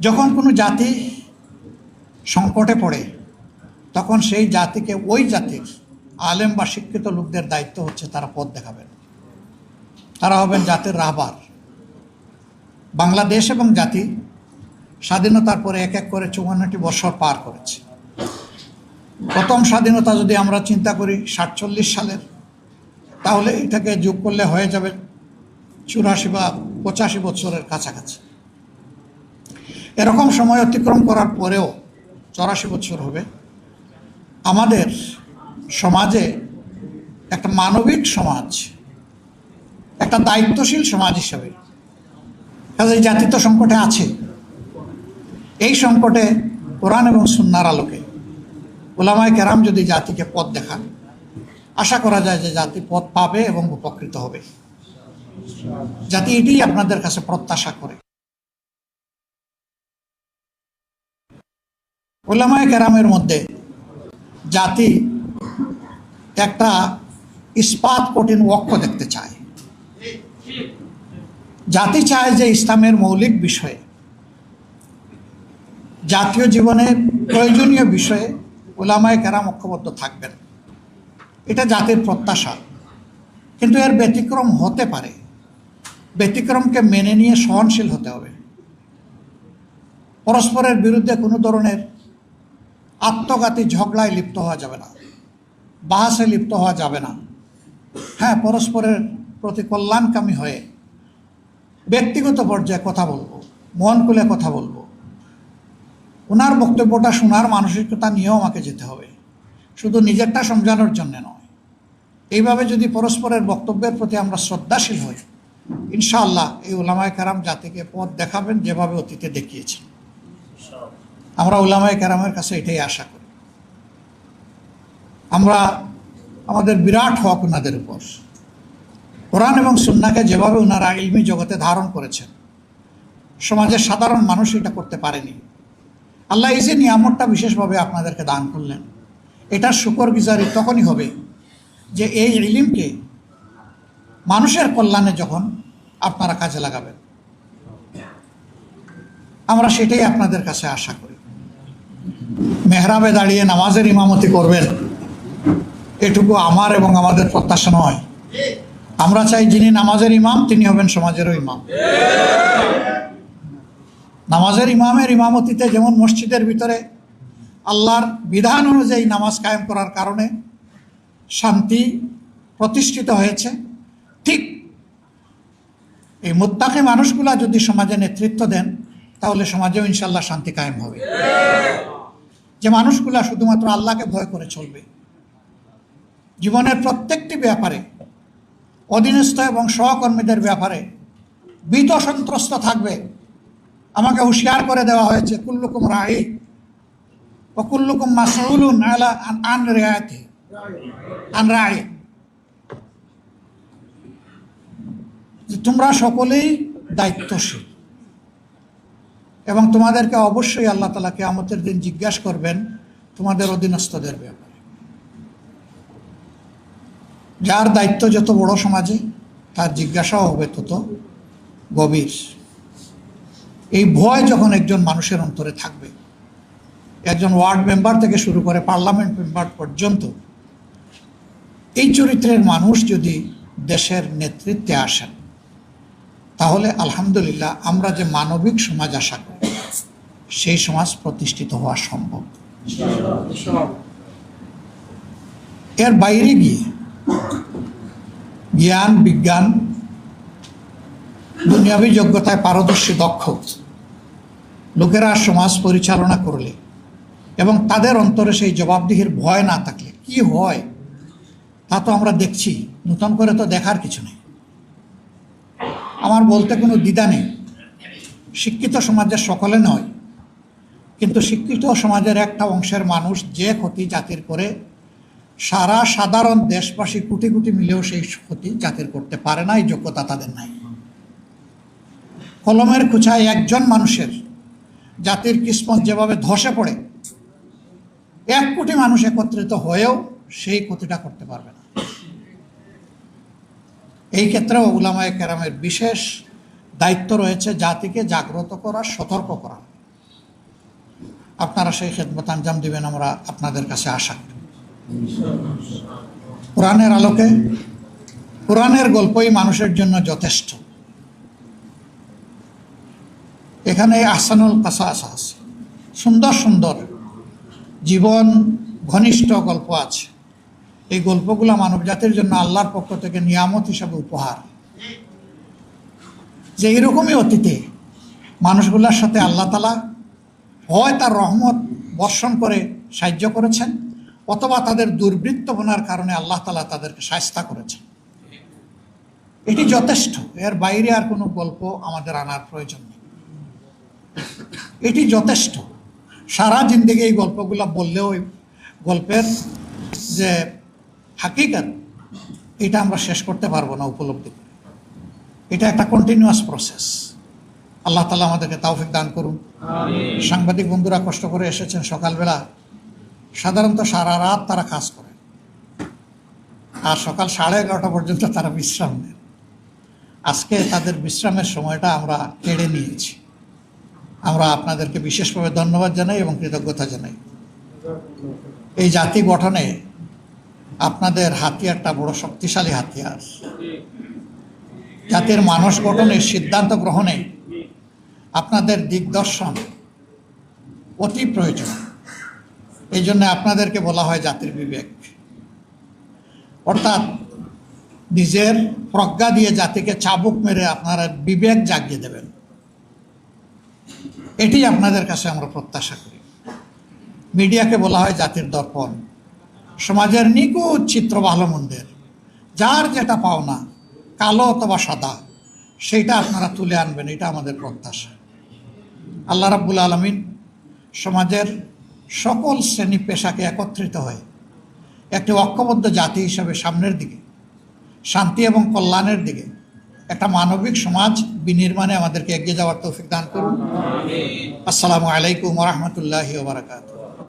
যখন কোনো জাতি সংকটে পড়ে, তখন সেই জাতিকে ওই জাতির আলেম বা শিক্ষিত লোকদের দায়িত্ব হচ্ছে তারা পথ দেখাবেন। তারা হবেন জাতির রাহবার। বাংলাদেশ এবং জাতি স্বাধীনতার পরে এক এক করে চুয়ান্নটি বছর পার করেছে। প্রথম স্বাধীনতা যদি আমরা চিন্তা করি সাতচল্লিশ সালের, তাহলে এটাকে যোগ করলে হয়ে যাবে চুরাশি বা পঁচাশি বছরের কাছাকাছি। এরকম সময় অতিক্রম করার পরেও চৌরাশি বছর হবে। আমাদের সমাজে একটা মানবিক সমাজ, একটা দায়িত্বশীল সমাজ হিসাবে কাজে এই জাতি তো সংকটে আছে। এই সংকটে কোরআন এবং সুন্নার আলোকে ওলামায় কেরাম যদি জাতিকে পথ দেখান, আশা করা যায় যে জাতি পথ পাবে এবং উপকৃত হবে। জাতি এটি আপনাদের কাছে প্রত্যাশা করে। ওলামায় কেরামের মধ্যে জাতি একটা ইস্পাত কঠিন ওয়াক্য দেখতে চায়। জাতি চায় যে ইসলামের মৌলিক বিষয়ে, জাতীয় জীবনের প্রয়োজনীয় বিষয়ে ওলামায় কেরাম ঐক্যবদ্ধ থাকবেন। এটা জাতির প্রত্যাশা। কিন্তু এর ব্যতিক্রম হতে পারে। ব্যতিক্রমকে মেনে নিয়ে সহনশীল হতে হবে। পরস্পরের বিরুদ্ধে কোনো ধরনের আত্মঘাতী ঝগড়ায় লিপ্ত হওয়া যাবে না। বাহাসে লিপ্ত হওয়া যাবে না। হ্যাঁ পরস্পরের প্রতি কল্যাণকামী হয়ে ব্যক্তিগত পর্যায়ে কথা বলব, মন খুলে কথা বলব। ওনার বক্তব্যটা শোনার মানসিকতা নিয়েও আমাকে যেতে হবে। শুধু নিজেরটা সমঝানোর জন্য নয়। এইভাবে যদি পরস্পরের বক্তব্যের প্রতি আমরা শ্রদ্ধাশীল হই, ইনশাআল্লাহ এই ওলামায় কারাম জাতিকে পথ দেখাবেন যেভাবে অতীতে দেখিয়েছেন। আমরা ওলামায় কেরামের কাছে এটাই আশা করি। আমরা আমাদের বিরাট হক ওনাদের উপর। কোরআন এবং সুন্নাকে যেভাবে ওনারা ইলমি জগতে ধারণ করেছেন সমাজের সাধারণ মানুষ এটা করতে পারেনি। আল্লাহ এই যে নিয়ামতটা বিশেষভাবে আপনাদেরকে দান করলেন, এটার শুকর গুজারি তখনই হবে যে এই ইলিমকে মানুষের কল্যাণে যখন আপনারা কাজে লাগাবেন। আমরা সেটাই আপনাদের কাছে আশা করি। মেহরাবে দাঁড়িয়ে নামাজের ইমামতি করবেন, এটুকু আমার এবং আমাদের প্রত্যাশা নয়। আমরা চাই যিনি নামাজের ইমাম, তিনি হবেন সমাজেরও ইমাম। নামাজের ইমামের ইমামতিতে যেমন মসজিদের ভিতরে আল্লাহর বিধান অনুযায়ী নামাজ কায়েম করার কারণে শান্তি প্রতিষ্ঠিত হয়েছে, ঠিক এই মোত্তাকে মানুষগুলা যদি সমাজে নেতৃত্ব দেন, তাহলে সমাজেও ইনশাল্লাহ শান্তি কায়েম হবে। যে মানুষগুলা শুধুমাত্র আল্লাহকে ভয় করে চলবে। জীবনের প্রত্যেকটি ব্যাপারে, অধীনস্থ এবং সহকর্মীদের ব্যাপারে ভীত সন্ত্রস্ত থাকবে। আমাকে হুঁশিয়ার করে দেওয়া হয়েছে, কুল্লুকুম রাই ও কুল্লুকুম মাসউলুন আলা আন রেয়াতে আন রায় তোমরা সকলেই দায়িত্বশীল। এবং তোমাদেরকে অবশ্যই আল্লাহ তালা কেয়ামতের দিন জিজ্ঞাসা করবেন, তোমাদের অধীনস্থদের ব্যাপারে। যার দায়িত্ব যত বড় সমাজে, তার জিজ্ঞাসাও হবে তত গভীর। এই ভয় যখন একজন মানুষের অন্তরে থাকবে, একজন ওয়ার্ড মেম্বার থেকে শুরু করে পার্লামেন্ট মেম্বার পর্যন্ত, এই চরিত্রের মানুষ যদি দেশের নেতৃত্বে আসেন, তাহলে আলহামদুলিল্লাহ আমরা যে মানবিক সমাজ আশা করি সেই সমাজ প্রতিষ্ঠিত হওয়া সম্ভব। এর বাইরে গিয়ে জ্ঞান, বিজ্ঞান, দুনিয়াবী যোগ্যতায় পারদর্শী, দক্ষ লোকেরা সমাজ পরিচালনা করলে এবং তাদের অন্তরে সেই জবাবদিহির ভয় না থাকলে কি হয়, তা তো আমরা দেখছি। নতুন করে তো দেখার কিছু নেই। আমার বলতে কোনো দ্বিধা নেই। শিক্ষিত সমাজের সকলে নয়। কিন্তু শিক্ষিত সমাজের একটা অংশের মানুষ যে ক্ষতি জাতির করে, সারা সাধারণ দেশবাসী কোটি কোটি মিলেও সেই ক্ষতি জাতির করতে পারে না, এই যোগ্যতা তাদের নাই। কলমের খুচায় একজন মানুষের জাতির কিসমত যেভাবে ধসে পড়ে, এক কোটি মানুষ একত্রিত হয়েও সেই ক্ষতিটা করতে পারবে না। এই ক্ষেত্রেও উলামায়ে কেরামের বিশেষ দায়িত্ব রয়েছে জাতিকে জাগ্রত করা, সতর্ক করা। আপনারা সেই খেদমত আঞ্জাম দিবেন, আমরা আপনাদের কাছে আশা। করি কোরআনের আলোকে, কোরআনের গল্পই মানুষের জন্য যথেষ্ট। এখানে আহসানুল কাসাস আছে। সুন্দর সুন্দর, জীবন ঘনিষ্ঠ গল্প আছে। এই গল্পগুলো মানব জাতির জন্য আল্লাহর পক্ষ থেকে নিয়ামত হিসাবে উপহার। যে এরকমই অতীতে মানুষগুলোর সাথে আল্লাহ তালা হয় তার রহমত বর্ষণ করে সাহায্য করেছেন, অথবা তাদের দুর্বৃত্তপনার কারণে আল্লাহ তালা তাদেরকে সাহস্তা করেছেন। এটি যথেষ্ট, এর বাইরে আর কোনো গল্প আমাদের আনার প্রয়োজন নেই। এটি যথেষ্ট। সারা জিন্দিগি এই গল্পগুলো বললেও গল্পের যে হাকিকাত, এটা আমরা শেষ করতে পারব না উপলব্ধি এটা একটা কন্টিনিউয়াস প্রসেস আল্লাহ তালা আমাদেরকে তাওফিক দান করুন। সাংবাদিক বন্ধুরা কষ্ট করে এসেছেন সকালবেলা। সাধারণত সারা রাত তারা কাজ করে। আর সকাল সাড়ে এগারোটা পর্যন্ত তারা বিশ্রাম নেন। আজকে তাদের বিশ্রামের সময়টা আমরা কেড়ে নিয়েছি। আমরা আপনাদেরকে বিশেষভাবে ধন্যবাদ জানাই এবং কৃতজ্ঞতা জানাই। এই জাতি গঠনে আপনাদের হাতিয়ারটা বড় শক্তিশালী হাতিয়ার। জাতির মানুষ গঠনে সিদ্ধান্ত গ্রহণে আপনাদের দিগদর্শন অতি প্রয়োজন। এই জন্য আপনাদেরকে বলা হয় জাতির বিবেক। অর্থাৎ নিজের প্রজ্ঞা দিয়ে জাতিকে চাবুক মেরে আপনারা বিবেক জাগিয়ে দেবেন। এটি আপনাদের কাছে আমরা প্রত্যাশা করি। মিডিয়াকে বলা হয় জাতির দর্পণ। সমাজের নিখুঁত চিত্র ভালো মন্দের। যার যেটা পাওনা, কালো অথবা সাদা সেইটা আপনারা তুলে আনবেন, এটা আমাদের প্রত্যাশা। আল্লাহ রাব্বুল আলমিন সমাজের সকল শ্রেণি পেশাকে একত্রিত হয়ে একটি ঐক্যবদ্ধ জাতি হিসাবে সামনের দিকে, শান্তি এবং কল্যাণের দিকে একটা মানবিক সমাজ বিনির্মাণে আমাদেরকে এগিয়ে যাওয়ার তৌফিক দান করুন। আসসালামু আলাইকুম রহমতুল্লাহি বারাকাতুহ।